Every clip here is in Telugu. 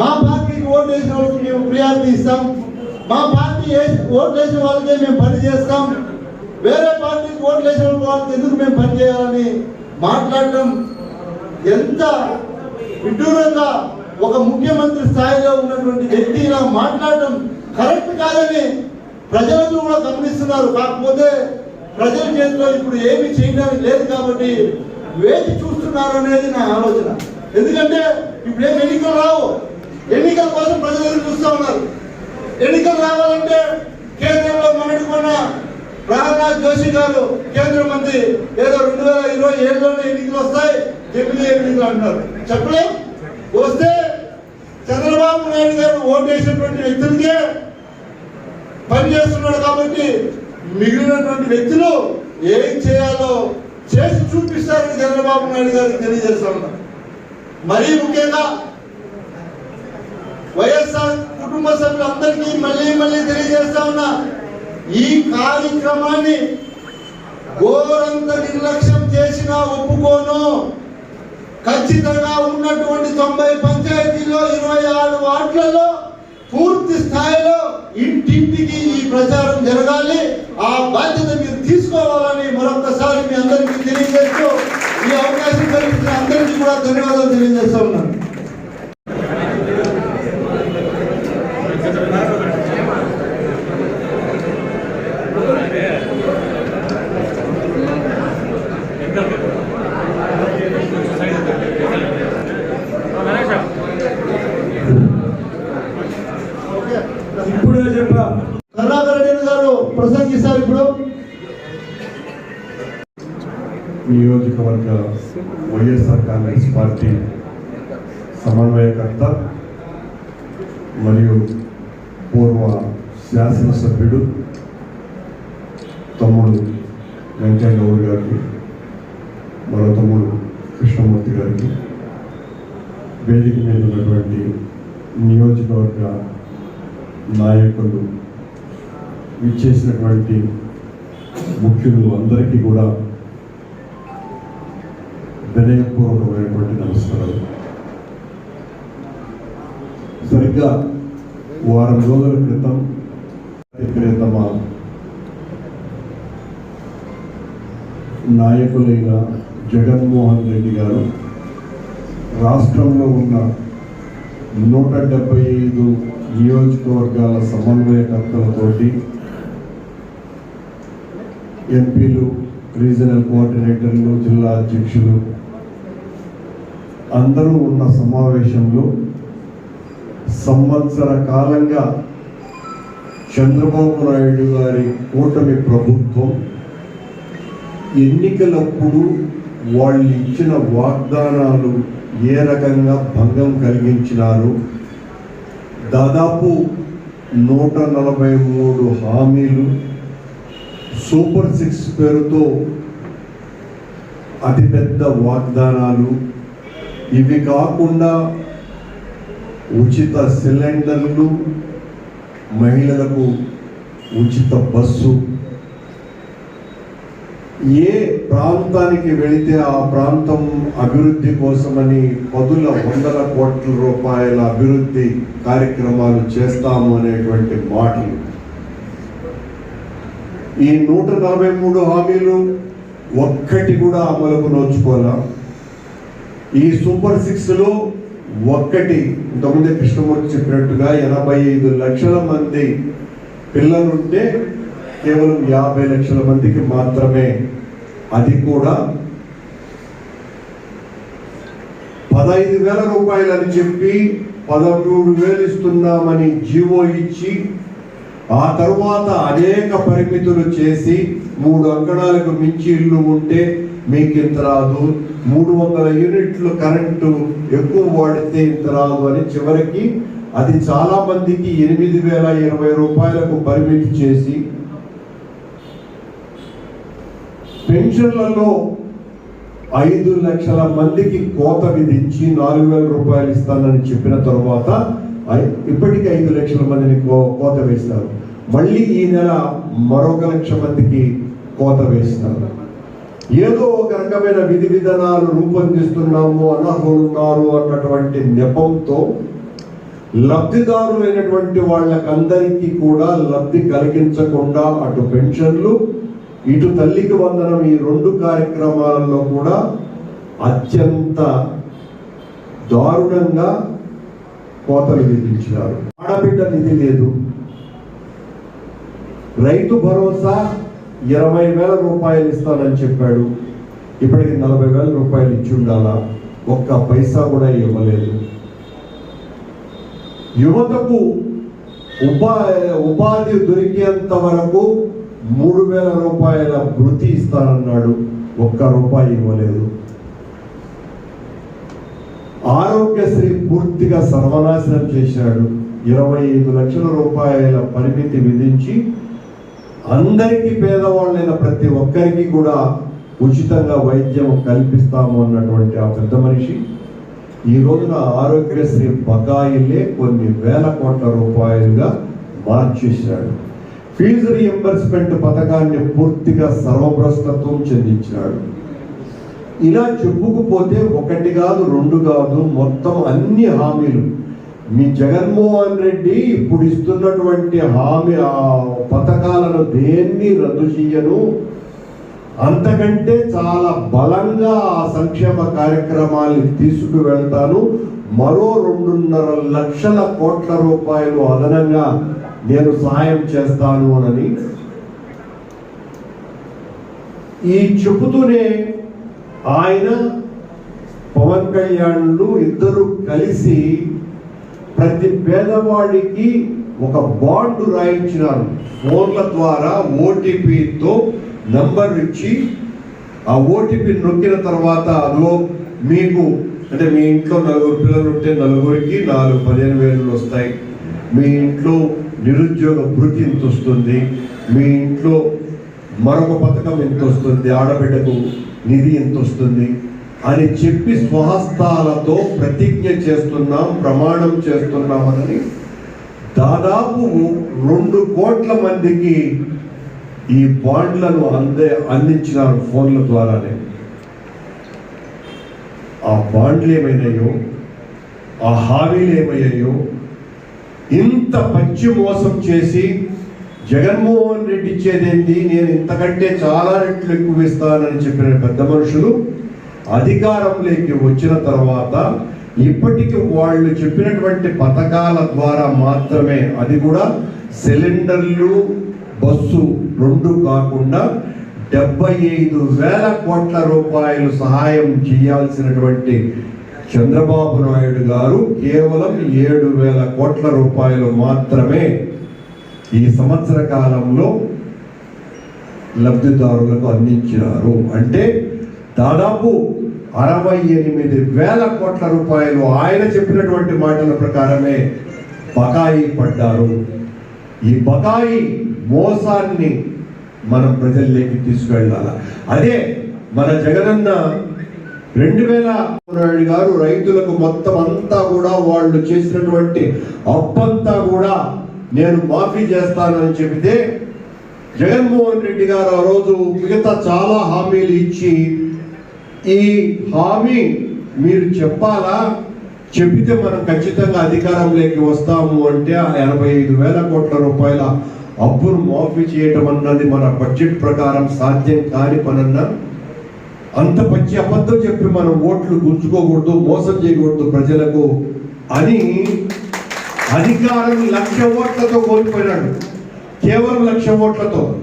మా పార్టీకి ఓటు వేసిన వాళ్ళకి మేము ప్రియారిటీ ఇస్తాం. మా పార్టీ ఓటు వేసిన వాళ్ళకే మేము పని చేస్తాం. వేరే పార్టీకి ఓటు వేసిన వాళ్ళకి ఎందుకు మేము పని చేయాలని మాట్లాడటం ఎంత విడ్డూరంగా ఒక ముఖ్యమంత్రి స్థాయిలో ఉన్నటువంటి వ్యక్తి ఇలా మాట్లాడటం కరెక్ట్ కాదని ప్రజలు కూడా గమనిస్తున్నారు. కాకపోతే ప్రజల చేతిలో ఇప్పుడు ఏమి చేయడానికి లేదు కాబట్టి వేచి చూస్తున్నారు అనేది నా ఆలోచన. ఎందుకంటే ఇప్పుడు ఏం ఎన్నికలు రావు. ఎన్నికల కోసం ప్రజలు ఎదురు చూస్తూ ఉన్నారు. ఎన్నికలు రావాలంటే కేంద్రంలో మొన్నటికొన్న ప్రహ్లాద్ జోషి గారు కేంద్ర మంత్రి ఏదో రెండు వేల ఇరవై ఏడులోనే ఎన్నికలు వస్తాయి జమిలీ ఎన్నికలు అంటారు చెప్పలేం? వస్తే చంద్రబాబు నాయుడు గారు ఓటేసినటువంటి వ్యక్తులకే పనిచేస్తున్నాడు కాబట్టి మిగిలినటువంటి వ్యక్తులు ఏం చేయాలో చేసి చూపిస్తారని చంద్రబాబు నాయుడు గారికి తెలియజేస్తా ఉన్నారు మరీ ముఖ్యంగా వైఎస్ఆర్ కుటుంబ సభ్యులందరికీ మళ్ళీ మళ్ళీ తెలియజేస్తా ఉన్నా ఈ కార్యక్రమాన్ని ఘోరంత నిర్లక్ష్యం చేసినా ఒప్పుకోను. ఖచ్చితంగా ఉన్నటువంటి తొంభై పంచాయతీలో ఇరవై ఆరు వార్డులలో పూర్తి స్థాయిలో ఇంటింటికి ఈ ప్రచారం జరగాలి. ఆ బాధ్యత మీరు తీసుకోవాలని మరొకసారి మీ అందరికీ తెలియజేస్తూ ఈ అవకాశం కల్పించిన అందరికీ కూడా ధన్యవాదాలు తెలియజేస్తాను ఉన్నాను ఇప్పుడే చెప్పా కరుణాకర్ రెడ్డి గారు ప్రసంగిస్తారు ఇప్పుడు. నియోజకవర్గ వైఎస్ఆర్ కాంగ్రెస్ పార్టీ సమన్వయకర్త మరియు పూర్వ శాసనసభ్యుడు తమ్ముడు వెంకయ్య గౌడ్ గారికి మరో తమ్ముడు కృష్ణమూర్తి గారికి వేదిక మీద ఉన్నటువంటి నియోజకవర్గ నాయకులు ఇచ్చేసినటువంటి ముఖ్యులు అందరికీ కూడా వినయపూర్వకమైనటువంటి నమస్కారాలు. సరిగ్గా వారం రోజుల క్రితం క్రితమ నాయకులైన జగన్మోహన్ రెడ్డి గారు రాష్ట్రంలో ఉన్న నూట డెబ్బై ఐదు నియోజకవర్గాల సమన్వయకర్తలతోటి ఎంపీలు రీజనల్ కోఆర్డినేటర్లు జిల్లా అధ్యక్షులు అందరూ ఉన్న సమావేశంలో సంవత్సర కాలంగా చంద్రబాబు నాయుడు గారి కూటమి ప్రభుత్వం ఎన్నికలప్పుడు వాళ్ళు ఇచ్చిన వాగ్దానాలు ఏ రకంగా భంగం కలిగించినారు? దాదాపు నూట నలభై మూడు హామీలు సూపర్ సిక్స్ పేరుతో అతిపెద్ద వాగ్దానాలు. ఇవి కాకుండా ఉచిత సిలిండర్లు మహిళలకు ఉచిత బస్సు. ఏ ప్రాంతానికి వెళితే ఆ ప్రాంతం అభివృద్ధి కోసమని పదుల వందల కోట్ల రూపాయల అభివృద్ధి కార్యక్రమాలు చేస్తాము అనేటువంటి మాటలు. ఈ నూట నలభై మూడు హామీలు ఒక్కటి కూడా అమలుకు నోచుకోవాలా ఈ సూపర్ సిక్స్లో ఒక్కటి. ఇంతకుముందే కృష్ణమూర్తి చెప్పినట్టుగా ఎనభై ఐదు లక్షల మంది పిల్లలుంటే కేవలం యాభై లక్షల మందికి మాత్రమే. అది కూడా పదహైదు వేల రూపాయలు అని చెప్పి పదమూడు వేలు ఇస్తున్నామని జీవో ఇచ్చి ఆ తరువాత అనేక పరిమితులు చేసి మూడు అంకణాలకు మించి ఇల్లు ఉంటే మీకు ఇంత రాదు మూడు వందల యూనిట్లు కరెంటు ఎక్కువ వాడితే ఇంత రాదు అని చివరికి అది చాలా మందికి ఎనిమిది వేల ఇరవై రూపాయలకు పరిమితి చేసి పెన్షన్లలో ఐదు లక్షల మందికి కోత విధించి నాలుగు వేల రూపాయలు ఇస్తానని చెప్పిన తర్వాత ఐ- ఇప్పటికీ ఐదు లక్షల మందిని కో- కోత వేశారు మళ్ళీ ఈ నెల మరొక లక్ష మందికి కోత వేస్తారు. ఏదో ఒక రకమైన విధి విధానాలు రూపొందిస్తున్నాము అనర్హులున్నారు అన్నటువంటి నెపంతో లబ్ధిదారులైనటువంటి వాళ్ళకందరికీ కూడా లబ్ధి కలిగించకుండా అటు పెన్షన్లు ఇటు తల్లికి వందనం ఈ రెండు కార్యక్రమాలలో కూడా అత్యంత దారుణంగా కోతలు విధించినారు. ఆడబిడ్డ నిధి లేదు. రైతు భరోసా ఇరవై వేల రూపాయలు ఇస్తానని చెప్పాడు. ఇప్పటికి నలభై వేల రూపాయలు ఇచ్చి ఉండాలా? ఒక్క పైసా కూడా ఇవ్వలేదు. యువతకు ఉపా ఉపాధి దొరికేంత వరకు మూడు వేల రూపాయల వృత్తి ఇస్తానన్నాడు. ఒక్క రూపాయి ఇవ్వలేదు. ఆరోగ్యశ్రీ పూర్తిగా సర్వనాశనం చేశాడు. ఇరవై ఐదు లక్షల రూపాయల పరిమితి విధించి అందరికీ పేదవాళ్ళైన ప్రతి ఒక్కరికి కూడా ఉచితంగా వైద్యం కల్పిస్తాము అన్నటువంటి ఆ పెద్ద మనిషి. ఈ రోజున ఆరోగ్యశ్రీ బకాయిలే కొన్ని వేల కోట్ల రూపాయలుగా మార్చేశాడు. ఫీజు రియంబర్స్మెంట్ పథకాన్ని పూర్తిగా సర్వభ్రష్టత్వం చెందించాడు. ఇలా చెప్పుకుపోతే ఒకటి కాదు రెండు కాదు మొత్తం అన్ని హామీలు. మీ జగన్మోహన్ రెడ్డి ఇప్పుడు ఇస్తున్నటువంటి హామీ ఆ పథకాలను దేన్ని రద్దు చేయను అంతకంటే చాలా బలంగా ఆ సంక్షేమ కార్యక్రమాన్ని తీసుకువెళ్తాను. మరో రెండున్నర లక్షల కోట్ల రూపాయలు అదనంగా నేను సహాయం చేస్తాను అని ఈ చెబుతూనే ఆయన పవన్ కళ్యాణ్లు ఇద్దరు కలిసి ప్రతి పేదవాడికి ఒక బాండ్ రాయించినారు. ఫోన్ల ద్వారా ఓటీపీతో నంబర్ ఇచ్చి ఆ ఓటీపీ నొక్కిన తర్వాత అదిగో మీకు అంటే మీ ఇంట్లో నలుగురు పిల్లలు ఉంటే నలుగురికి నాలుగు పదిహేను వేలు వస్తాయి. మీ ఇంట్లో నిరుద్యోగ భృతి ఇంత వస్తుంది. మీ ఇంట్లో మరొక పథకం ఎంత వస్తుంది. ఆడబిడ్డకు నిధి ఎంత వస్తుంది. అని చెప్పి స్వహస్తాలతో ప్రతిజ్ఞ చేస్తున్నాం ప్రమాణం చేస్తున్నామని దాదాపు రెండు కోట్ల మందికి ఈ బాండ్లను అందే అందించినారు ఫోన్ల ద్వారానే. ఆ బాండ్లు ఏమైనాయో ఆ హామీలు ఏమయ్యాయో ఇంత పచ్చి మోసం చేసి జగన్మోహన్ రెడ్డి ఇచ్చేదేంటి నేను ఇంతకంటే చాలా రెట్లు ఎక్కువ ఇస్తానని చెప్పిన పెద్ద మనుషులు అధికారంలోకి వచ్చిన తర్వాత ఇప్పటికి వాళ్ళు చెప్పినటువంటి పథకాల ద్వారా మాత్రమే అది కూడా సిలిండర్లు బస్సు రెండు కాకుండా డెబ్బై ఐదు వేల కోట్ల రూపాయలు సహాయం చేయాల్సినటువంటి చంద్రబాబు నాయుడు గారు కేవలం ఏడు వేల కోట్ల రూపాయలు మాత్రమే ఈ సంవత్సర కాలంలో లబ్ధిదారులకు అందించినారు అంటే దాదాపు అరవై ఎనిమిది వేల కోట్ల రూపాయలు ఆయన చెప్పినటువంటి మాటల ప్రకారమే బకాయి పడ్డారు. ఈ బకాయి మోసాన్ని మనం ప్రజల్లోకి తీసుకెళ్ళాలి? అదే మన జగనన్న రెండు వేల నాయుడు గారు రైతులకు మొత్తం అంతా కూడా వాళ్ళు చేసినటువంటి అప్పంతా కూడా నేను మాఫీ చేస్తానని చెబితే జగన్మోహన్ రెడ్డి గారు ఆ రోజు మిగతా చాలా హామీలు ఇచ్చి ఈ హామీ మీరు చెప్పాలా? చెబితే మనం ఖచ్చితంగా అధికారంలోకి వస్తాము అంటే ఆ ఎనభై ఐదు వేల కోట్ల రూపాయల అప్పును మాఫీ చేయటం అన్నది మన బడ్జెట్ ప్రకారం సాధ్యం కాని పనన్నా? అంత పచ్చి అబద్ధం చెప్పి మనం ఓట్లు గుంజుకోకూడదు మోసం చేయకూడదు ప్రజలకు అని అధికారం లక్ష ఓట్లతో కోల్పోయినాడు. కేవలం లక్ష ఓట్లతో.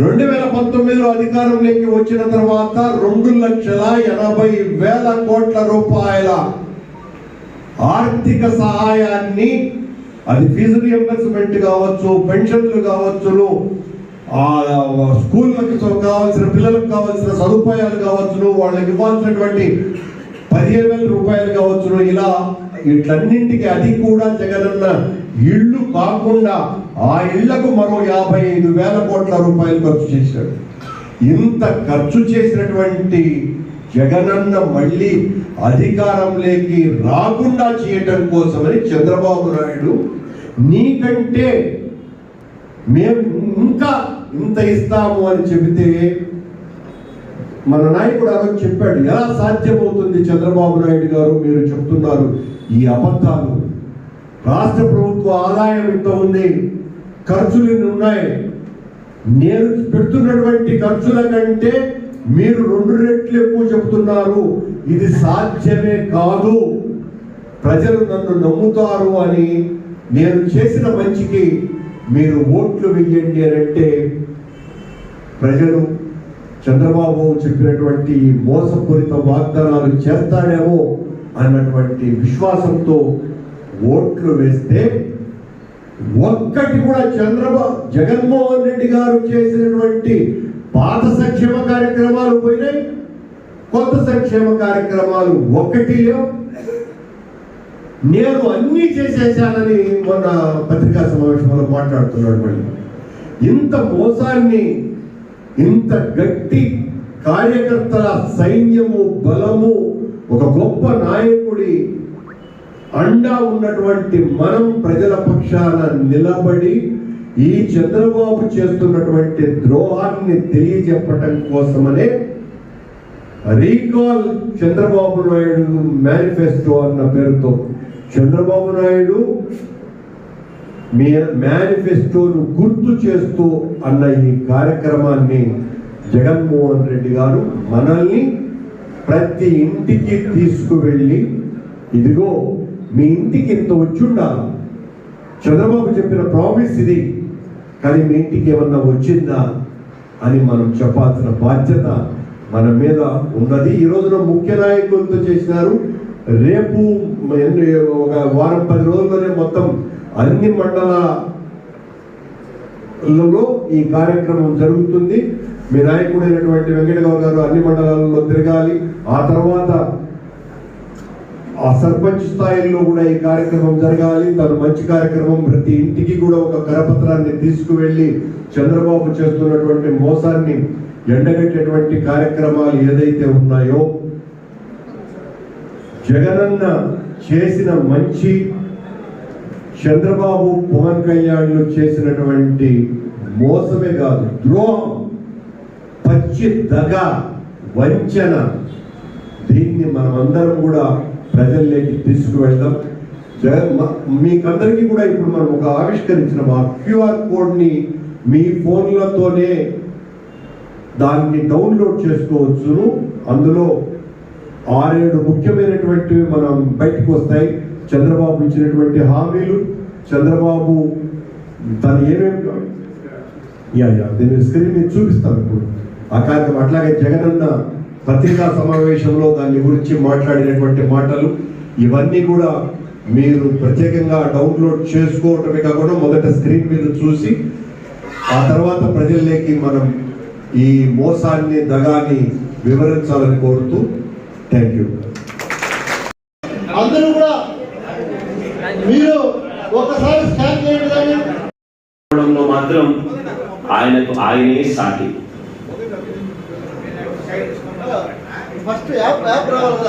రెండు వేల పంతొమ్మిదిలో అధికారంలోకి వచ్చిన తర్వాత రెండు లక్షల ఎనభై వేల కోట్ల రూపాయల ఆర్థిక సహాయాన్ని అది ఫీజు రియంబర్స్మెంట్ కావచ్చు పెన్షన్లు కావచ్చును స్కూళ్ళకి కావాల్సిన పిల్లలకు కావాల్సిన సదుపాయాలు కావచ్చును వాళ్ళకి ఇవ్వాల్సినటువంటి పదిహేను వేల రూపాయలు కావచ్చును. ఇలా వీటన్నింటికి అది కూడా జగనన్న ఇళ్ళు కాకుండా ఆ ఇళ్ళకు మరో యాభై ఐదు వేల కోట్ల రూపాయలు ఖర్చు చేశాడు. ఇంత ఖర్చు చేసినటువంటి జగనన్న మళ్ళీ అధికారంలోకి రాకుండా చేయటం కోసమని చంద్రబాబు నాయుడు నీకంటే మేము ఇంకా ఇంత ఇస్తాము అని చెబితే మన నాయకుడు ఆ చెప్పాడు ఎలా సాధ్యమవుతుంది చంద్రబాబు నాయుడు గారు? మీరు చెప్తున్నారు ఈ అబద్ధాలు. రాష్ట్ర ప్రభుత్వ ఆదాయం ఇంత ఉంది ఖర్చులు ఇన్ని ఉన్నాయి. నేను పెడుతున్నటువంటి ఖర్చుల కంటే మీరు రెండు రెట్లు ఎక్కువ చెబుతున్నారు. ఇది సాధ్యమే కాదు. ప్రజలు నన్ను నమ్ముతారు అని నేను చేసిన మంచికి మీరు ఓట్లు వెయ్యండి అని అంటే ప్రజలు చంద్రబాబు చెప్పినటువంటి మోసపూరిత వాగ్దానాలు చేస్తాడేమో అన్నటువంటి విశ్వాసంతో ఓట్లు వేస్తే ఒక్కటి కూడా చంద్రబాబు జగన్మోహన్ రెడ్డి గారు చేసినటువంటి పాత సంక్షేమ కార్యక్రమాలు పోయినాయి. కొత్త సంక్షేమ కార్యక్రమాలు ఒక్కటి లేవు. నేను అన్నీ చేసేసానని మొన్న పత్రికా సమావేశంలో మాట్లాడుతున్నాడు మళ్ళీ. ఇంత మోసాన్ని ఇంత గట్టి కార్యకర్తల సైన్యము బలము ఒక గొప్ప నాయకుడి అండా ఉన్నటువంటి మనం ప్రజల పక్షాన నిలబడి ఈ చంద్రబాబు చేస్తున్నటువంటి ద్రోహాన్ని తెలియజెప్పటం కోసమనే రీకాల్ చంద్రబాబు నాయుడు మేనిఫెస్టో అన్న పేరుతో చంద్రబాబు నాయుడు మీ మేనిఫెస్టోను గుర్తు చేస్తూ అన్న ఈ కార్యక్రమాన్ని జగన్మోహన్ రెడ్డి గారు మనల్ని ప్రతి ఇంటికి తీసుకువెళ్ళి ఇదిగో మీ ఇంటికి ఇంత వచ్చి ఉండాలి. చంద్రబాబు చెప్పిన ప్రామిస్ ఇది. కానీ మీ ఇంటికి ఏమన్నా వచ్చిందా అని మనం చెప్పాల్సిన బాధ్యత మన మీద ఉన్నది. ఈ రోజున ముఖ్య నాయకులతో చేసినారు. రేపు ఒక వారం పది రోజుల్లోనే మొత్తం అన్ని మండలాలలో ఈ కార్యక్రమం జరుగుతుంది. మీ నాయకుడైనటువంటి వెంకటగౌడ్ గారు అన్ని మండలాలలో తిరగాలి. ఆ తర్వాత ఆ సర్పంచ్ స్థాయిలో కూడా ఈ కార్యక్రమం జరగాలి. తను మంచి కార్యక్రమం ప్రతి ఇంటికి కూడా ఒక కరపత్రాన్ని తీసుకువెళ్ళి చంద్రబాబు చేస్తున్నటువంటి మోసాన్ని ఎండగట్టేటువంటి కార్యక్రమాలు ఏదైతే ఉన్నాయో జగనన్న చేసిన మంచి చంద్రబాబు పవన్ కళ్యాణ్లు చేసినటువంటి మోసమే కాదు ద్రోహం పచ్చి దగ వంచన. దీన్ని మనమందరం కూడా ప్రజల్లోకి తీసుకువెళ్దాం. జగన్ మీకందరికీ కూడా ఇప్పుడు మనం ఒక ఆవిష్కరించిన మా క్యూఆర్ కోడ్ని మీ ఫోన్లతోనే దాన్ని డౌన్లోడ్ చేసుకోవచ్చును. అందులో ఆరేడు ముఖ్యమైనటువంటివి మనం బయటకు వస్తాయి. చంద్రబాబు ఇచ్చినటువంటి హామీలు చంద్రబాబు తను ఏమేమి యా యా దీని స్క్రీన్ మీద చూపిస్తాను ఇప్పుడు. ఆ కార్యక్రమం అట్లాగే జగనన్న పత్రికా సమావేశంలో దాని గురించి మాట్లాడినటువంటి మాటలు ఇవన్నీ కూడా మీరు ప్రత్యేకంగా డౌన్లోడ్ చేసుకోవటమే కాకుండా మొదట స్క్రీన్ మీద చూసి ఆ తర్వాత ప్రజల్లోకి మనం ఈ మోసాన్ని దగాన్ని వివరించాలని కోరుతూ థ్యాంక్ యూ అందరూ కూడా మీరు ఒకసారి స్కాన్ చేయండి మాత్రం ఆయనకు ఆయనే సాటి. ಫಸ್ಟ್ ಯಾವ ಯಾವ ಪ್ರವಾಹದ